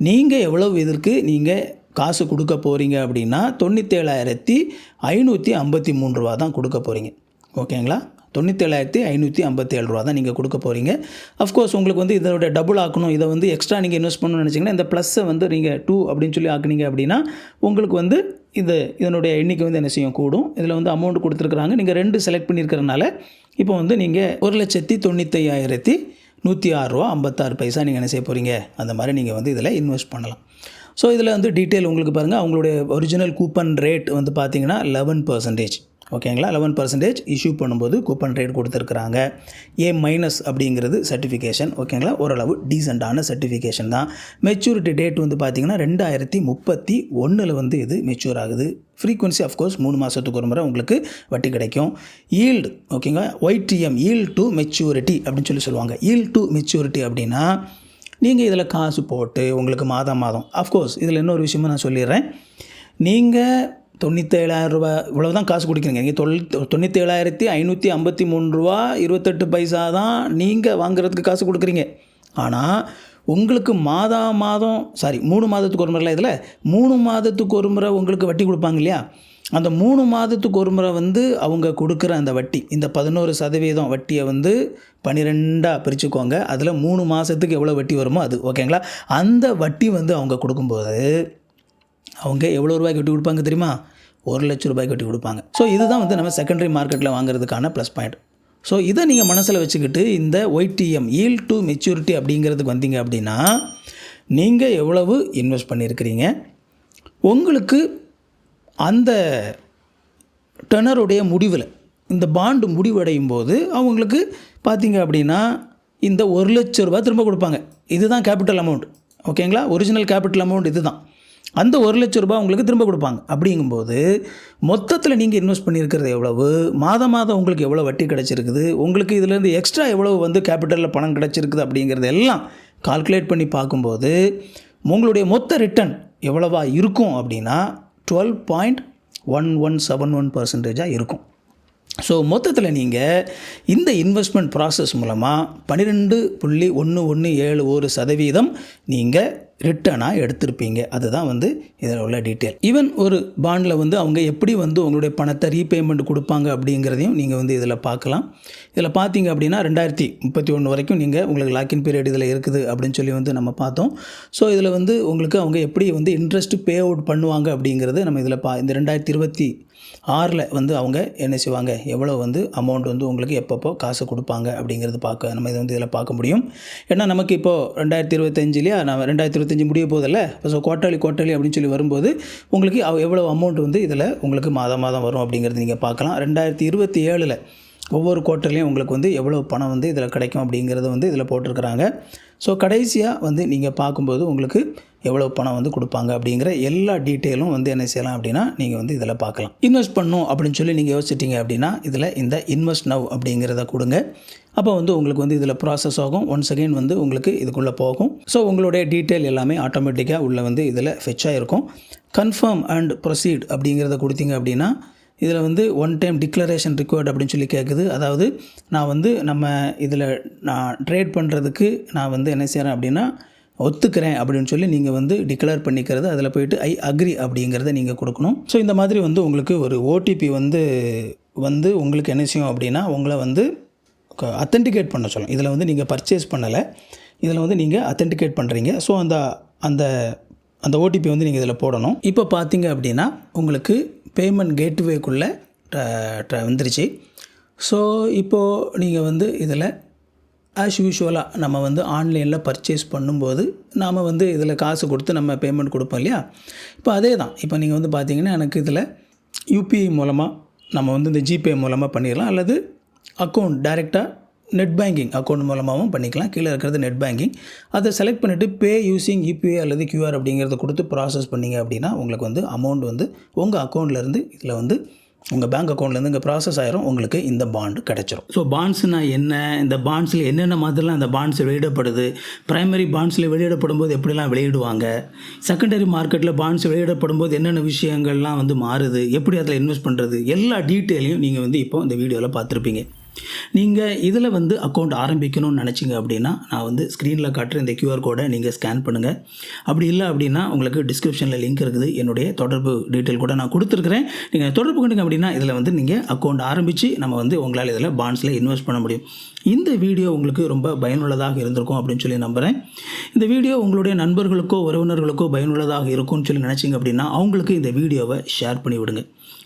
நீங்கள் எவ்வளவு இதற்கு நீங்கள் காசு கொடுக்க போகிறீங்க அப்படின்னா தொண்ணூற்றேழாயிரத்தி ஐநூற்றி ஐம்பத்தி மூணு ரூபா தான் கொடுக்க போகிறீங்க ஓகேங்களா? தொண்ணூற்றேழாயிரத்தி ஐநூற்றி ஐம்பத்தேழு ரூபா தான் நீங்கள் கொடுக்க போகிறீங்க அஃப்கோர்ஸ் உங்களுக்கு வந்து இதோட டபுள் ஆக்கணும். இதை வந்து எக்ஸ்ட்ரா நீங்கள் இன்வெஸ்ட் பண்ணணும்னு நினச்சிங்கன்னா இந்த ப்ளஸ்ஸை வந்து நீங்கள் டூ அப்படின்னு சொல்லி ஆக்குனீங்க அப்படின்னா உங்களுக்கு வந்து இது இதனுடைய எண்ணிக்கை வந்து என்ன செய்யும்? கூடும். இதில் வந்து அமௌண்ட் கொடுத்துருக்குறாங்க. நீங்கள் ரெண்டு செலக்ட் பண்ணியிருக்கிறனால இப்போ வந்து நீங்கள் ஒரு லட்சத்தி தொண்ணூத்தையாயிரத்தி நூற்றி ஆறு ரூபா ஐம்பத்தாறு பைசா நீங்கள் என்ன செய்ய போகிறீங்க அந்த மாதிரி நீங்கள் வந்து இதில் இன்வெஸ்ட் பண்ணலாம். ஸோ இதில் வந்து டீட்டெயில் உங்களுக்கு பாருங்கள் அவங்களுடைய ஒரிஜினல் கூப்பன் ரேட் வந்து பார்த்தீங்கன்னா லெவன் பர்சன்டேஜ் ஓகேங்களா? லெவன் பர்சன்டேஜ் இஷ்யூ பண்ணும்போது கூப்பன் ரேட் கொடுத்துருக்குறாங்க. ஏ மைனஸ் அப்படிங்கிறது சர்டிஃபிகேஷன் ஓகேங்களா? ஓரளவு டீசெண்டான சர்டிஃபிகேஷன் தான். மெச்சூரிட்டி டேட் வந்து பார்த்திங்கன்னா ரெண்டாயிரத்தி முப்பத்தி ஒன்றில் வந்து இது மெச்சூர் ஆகுது. ஃப்ரீக்குவன்சி அஃப்கோர்ஸ் மூணு மாதத்துக்கு ஒரு முறை உங்களுக்கு வட்டி கிடைக்கும். ஈல்டு ஓகேங்களா? ஒய்டிஎம் ஈல்டு டு மெச்சூரிட்டி அப்படின்னு சொல்லி சொல்லுவாங்க. ஈல்டு டு மெச்சூரிட்டி அப்படின்னா நீங்கள் இதில் காசு போட்டு உங்களுக்கு மாதம் மாதம். அஃப்கோர்ஸ் இதில் இன்னொரு விஷயமும் நான் சொல்லிடுறேன். நீங்கள் தொண்ணூற்றேழாயிரம் ரூபா இவ்வளோ தான் காசு கொடுக்குறீங்க. நீங்கள் தொல் தொண்ணூற்றேழாயிரத்தி ஐநூற்றி ஐம்பத்தி மூணு ரூபா இருபத்தெட்டு பைசா தான் நீங்கள் வாங்குறதுக்கு காசு கொடுக்குறீங்க. ஆனால் உங்களுக்கு மாதா மாதம் சாரி மூணு மாதத்துக்கு ஒரு முறையில் இதில் மூணு மாதத்துக்கு ஒரு முறை உங்களுக்கு வட்டி கொடுப்பாங்க இல்லையா? அந்த மூணு மாதத்துக்கு ஒரு முறை வந்து அவங்க கொடுக்குற அந்த வட்டி இந்த பதினோரு சதவீதம் வட்டியை வந்து பன்னிரெண்டாக பிரிச்சுக்கோங்க. அதில் மூணு மாதத்துக்கு எவ்வளோ வட்டி வருமோ அது ஓகேங்களா? அந்த வட்டி வந்து அவங்க கொடுக்கும்போது அவங்க எவ்வளோ ரூபாய்க்கு கட்டி கொடுப்பாங்க தெரியுமா? ஒரு லட்ச ரூபாய்க்கு கட்டி கொடுப்பாங்க. ஸோ இதுதான் வந்து நம்ம செகண்டரி மார்க்கெட்டில் வாங்குறதுக்கான ப்ளஸ் பாயிண்ட் ஸோ இதை நீங்கள் மனசில் வச்சுக்கிட்டு இந்த ஒய்டிஎம் ஈல் டு மெச்சூரிட்டி அப்படிங்கிறதுக்கு வந்தீங்க அப்படின்னா நீங்கள் எவ்வளவு இன்வெஸ்ட் பண்ணியிருக்கிறீங்க உங்களுக்கு அந்த டெனருடைய முடிவில் இந்த பாண்டு முடிவடையும் போது அவங்களுக்கு பார்த்தீங்க அப்படின்னா இந்த ஒரு லட்ச ரூபாய் திரும்ப கொடுப்பாங்க. இதுதான் கேபிட்டல் அமௌண்ட் ஓகேங்களா ஒரிஜினல் கேபிட்டல் அமௌண்ட் இது தான் அந்த ஒரு லட்ச ரூபாய் உங்களுக்கு திரும்ப கொடுப்பாங்க. அப்படிங்கும்போது மொத்தத்தில் நீங்கள் இன்வெஸ்ட் பண்ணியிருக்கிறது எவ்வளவு? மாதம் மாதம் உங்களுக்கு எவ்வளோ வட்டி கிடச்சிருக்குது? உங்களுக்கு இதுலேருந்து எக்ஸ்ட்ரா எவ்வளவு வந்து கேபிட்டலில் பணம் கிடச்சிருக்குது அப்படிங்கிறது எல்லாம் கால்குலேட் பண்ணி பார்க்கும்போது உங்களுடைய மொத்த ரிட்டர்ன் எவ்வளவா இருக்கும் அப்படின்னா twelve point one one seven one பர்சன்டேஜாக இருக்கும். ஸோ மொத்தத்தில் நீங்கள் இந்த இன்வெஸ்ட்மெண்ட் ப்ராசஸ் மூலமாக பன்னிரெண்டு புள்ளி ஒன்று ஒன்று ஏழு ஒரு சதவீதம் நீங்கள் ரிட்டர்னாக எடுத்திருப்பீங்க. அதுதான் வந்து இதில் உள்ள டீட்டெயில். ஈவன் ஒரு பாண்டில் வந்து அவங்க எப்படி வந்து உங்களுடைய பணத்தை ரீபேமெண்ட் கொடுப்பாங்க அப்படிங்கிறதையும் நீங்கள் வந்து இதில் பார்க்கலாம். இதில் பார்த்தீங்க அப்படின்னா ரெண்டாயிரத்தி முப்பத்தி ஒன்று வரைக்கும் நீங்கள் உங்களுக்கு லாக்இன் பீரியட் இதில் இருக்குது அப்படின்னு சொல்லி வந்து நம்ம பார்த்தோம். ஸோ இதில் வந்து உங்களுக்கு அவங்க எப்படி வந்து இன்ட்ரெஸ்ட் பே அவுட் பண்ணுவாங்க அப்படிங்கிறது நம்ம இதில் பா இந்த ரெண்டாயிரத்தி இருபத்தி ஆறில் வந்து அவங்க என்ன செய்வாங்க? எவ்வளோ வந்து அமௌண்ட் வந்து உங்களுக்கு எப்பப்போ காசு கொடுப்பாங்க அப்படிங்கிறது பார்க்க நம்ம இதை வந்து இதில் பார்க்க முடியும். ஏன்னா நமக்கு இப்போது ரெண்டாயிரத்தி இருபத்தஞ்சிலேயே நான் ரெண்டாயிரத்தி இருபத்தஞ்சி முடிய போதில்ல ஸோ குவார்ட்டர்லி குவார்ட்டர்லி அப்படின்னு சொல்லி வரும்போது உங்களுக்கு அவ் எவ்வளோ அமௌண்ட் வந்து இதில் உங்களுக்கு மாதம் மாதம் வரும் அப்படிங்கிறது நீங்கள் பார்க்கலாம். ரெண்டாயிரத்தி இருபத்தி ஏழில் ஒவ்வொரு குவார்ட்டர்லேயும் உங்களுக்கு வந்து எவ்வளோ பணம் வந்து இதில் கிடைக்கும் அப்படிங்கிறத வந்து இதில் போட்டிருக்கிறாங்க. ஸோ கடைசியாக வந்து நீங்கள் பார்க்கும்போது உங்களுக்கு எவ்வளோ பணம் வந்து கொடுப்பாங்க அப்படிங்கிற எல்லா டீட்டெயிலும் வந்து என்ன செய்யலாம் அப்படின்னா நீங்கள் வந்து இதில் பார்க்கலாம். இன்வெஸ்ட் பண்ணும் அப்படின்னு சொல்லி நீங்கள் யோசிச்சிட்டிங்க அப்படின்னா இதில் இந்த இன்வெஸ்ட் நவ் அப்படிங்கிறத கொடுங்க. அப்போ வந்து உங்களுக்கு வந்து இதில் ப்ராசஸ் ஆகும். ஒன்ஸ் அகெயின் வந்து உங்களுக்கு இதுக்குள்ளே போகும். ஸோ உங்களுடைய டீட்டெயில் எல்லாமே ஆட்டோமேட்டிக்காக உள்ளே வந்து இதில் ஃபெச்சாக இருக்கும் கன்ஃபார்ம் அண்ட் ப்ரொசீட் அப்படிங்கிறத கொடுத்தீங்க அப்படின்னா இதில் வந்து ஒன் டைம் டிக்ளரேஷன் ரிக்வயர்ட் அப்படின்னு சொல்லி கேட்குது அதாவது நான் வந்து நம்ம இதில் நான் ட்ரேட் பண்ணுறதுக்கு நான் வந்து என்ன செய்கிறேன் அப்படின்னா ஒத்துக்கிறேன் அப்படின்னு சொல்லி நீங்கள் வந்து டிக்ளேர் பண்ணிக்கிறது அதில் போயிட்டு ஐ அக்ரி அப்படிங்கிறத நீங்கள் கொடுக்கணும். ஸோ இந்த மாதிரி வந்து உங்களுக்கு ஒரு ஓடிபி வந்து வந்து உங்களுக்கு என்ன செய்யும் அப்படின்னா உங்களை வந்து அத்தன்டிகேட் பண்ண சொல்லும் இதில் வந்து நீங்கள் பர்ச்சேஸ் பண்ணலை. இதில் வந்து நீங்கள் அத்தன்டிகேட் பண்ணுறீங்க ஸோ அந்த அந்த அந்த ஓடிபி வந்து நீங்கள் இதில் போடணும். இப்போ பார்த்தீங்க அப்படின்னா உங்களுக்கு பேமெண்ட் கேட்வேக்குள்ளே வந்துருச்சு. ஸோ இப்போது நீங்கள் வந்து இதில் ஆஸ் யூஷுவலாக நம்ம வந்து ஆன்லைனில் பர்ச்சேஸ் பண்ணும்போது நாம் வந்து இதில் காசு கொடுத்து நம்ம பேமெண்ட் கொடுப்போம் இல்லையா? இப்போ அதே தான் இப்போ நீங்கள் வந்து பார்த்தீங்கன்னா எனக்கு இதில் யூபிஐ மூலமாக நம்ம வந்து இந்த ஜிபே மூலமாக பண்ணிடலாம். அல்லது அக்கௌண்ட் டைரெக்டாக நெட் பேங்கிங் அக்கௌண்ட் மூலமாகவும் பண்ணிக்கலாம். கீழே இருக்கிறது நெட் பேங்கிங் அதை செலக்ட் பண்ணிவிட்டு பே யூஸிங் யூபிஐ அல்லது கியூஆர் அப்படிங்கிறத கொடுத்து ப்ராசஸ் பண்ணிங்க அப்படின்னா உங்களுக்கு வந்து அமௌண்ட் வந்து உங்கள் அக்கௌண்ட்லேருந்து இதில் வந்து உங்கள் பேங்க் அக்கௌண்ட்லேருந்து இங்கே ப்ராசஸ் ஆயிரும். உங்களுக்கு இந்த பாண்டு கிடச்சிரும். ஸோ பாண்ட்ஸ்னா என்ன? இந்த பாண்ட்ஸில் என்னென்ன மாதிரிலாம் இந்த பாண்ட்ஸ் வெளியிடப்படுது? ப்ரைமரி பாண்ட்ஸில் வெளியிடப்படும் போது எப்படிலாம் வெளியிடுவாங்க? செகண்டரி மார்க்கெட்டில் பாண்ட்ஸ் வெளியிடப்படும் போது என்னென்ன விஷயங்கள்லாம் வந்து மாறுது? எப்படி அதில் இன்வெஸ்ட் பண்ணுறது எல்லா டீட்டெயிலையும் நீங்கள் வந்து இப்போ இந்த வீடியோவில் பார்த்துருப்பீங்க. நீங்கள் இதில் வந்து அக்கௌண்ட் ஆரம்பிக்கணும்னு நினச்சிங்க அப்படின்னா நான் வந்து ஸ்க்ரீனில் காட்டுற இந்த கியூஆர் கோடை நீங்கள் ஸ்கேன் பண்ணுங்கள் அப்படி இல்லை அப்படின்னா உங்களுக்கு டிஸ்கிரிப்ஷனில் லிங்க் இருக்குது. என்னுடைய தொடர்பு டீட்டெயில் கூட நான் கொடுத்துருக்குறேன். நீங்கள் தொடர்பு கொண்டுங்க அப்படின்னா இதில் வந்து நீங்கள் அக்கௌண்ட் ஆரம்பித்து நம்ம வந்து உங்களால் இதில் பாண்ட்ஸில் இன்வெஸ்ட் பண்ண முடியும். இந்த வீடியோ உங்களுக்கு ரொம்ப பயனுள்ளதாக இருந்திருக்கும் அப்படின்னு சொல்லி நம்புகிறேன் இந்த வீடியோ உங்களுடைய நண்பர்களுக்கோ உறவினர்களுக்கோ பயனுள்ளதாக இருக்கும்னு சொல்லி நினச்சிங்க அப்படின்னா அவங்களுக்கு இந்த வீடியோவை ஷேர் பண்ணி விடுங்க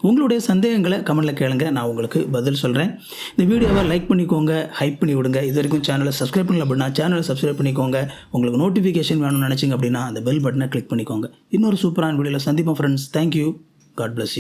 உங்களுடைய சந்தேகங்களை கமெண்ட்டில் கேளுங்க. நான் உங்களுக்கு பதில் சொல்கிறேன் இந்த வீடியோவை லைக் பண்ணிக்கோங்க ஹைப் பண்ணி விடுங்க. இது வரைக்கும் சேனலை சப்ஸ்கிரைப் பண்ணல அப்படின்னா சேனலை சப்ஸ்கிரைப் பண்ணிக்கோங்க. உங்களுக்கு நோட்டிஃபிகேஷன் வேணும்னு நினச்சிங்க அப்படின்னா அந்த பெல் பட்டனை கிளிக் பண்ணிக்கோங்க. இன்னொரு சூப்பரான வீடியோவில் சந்திப்போம் friends thank you God bless you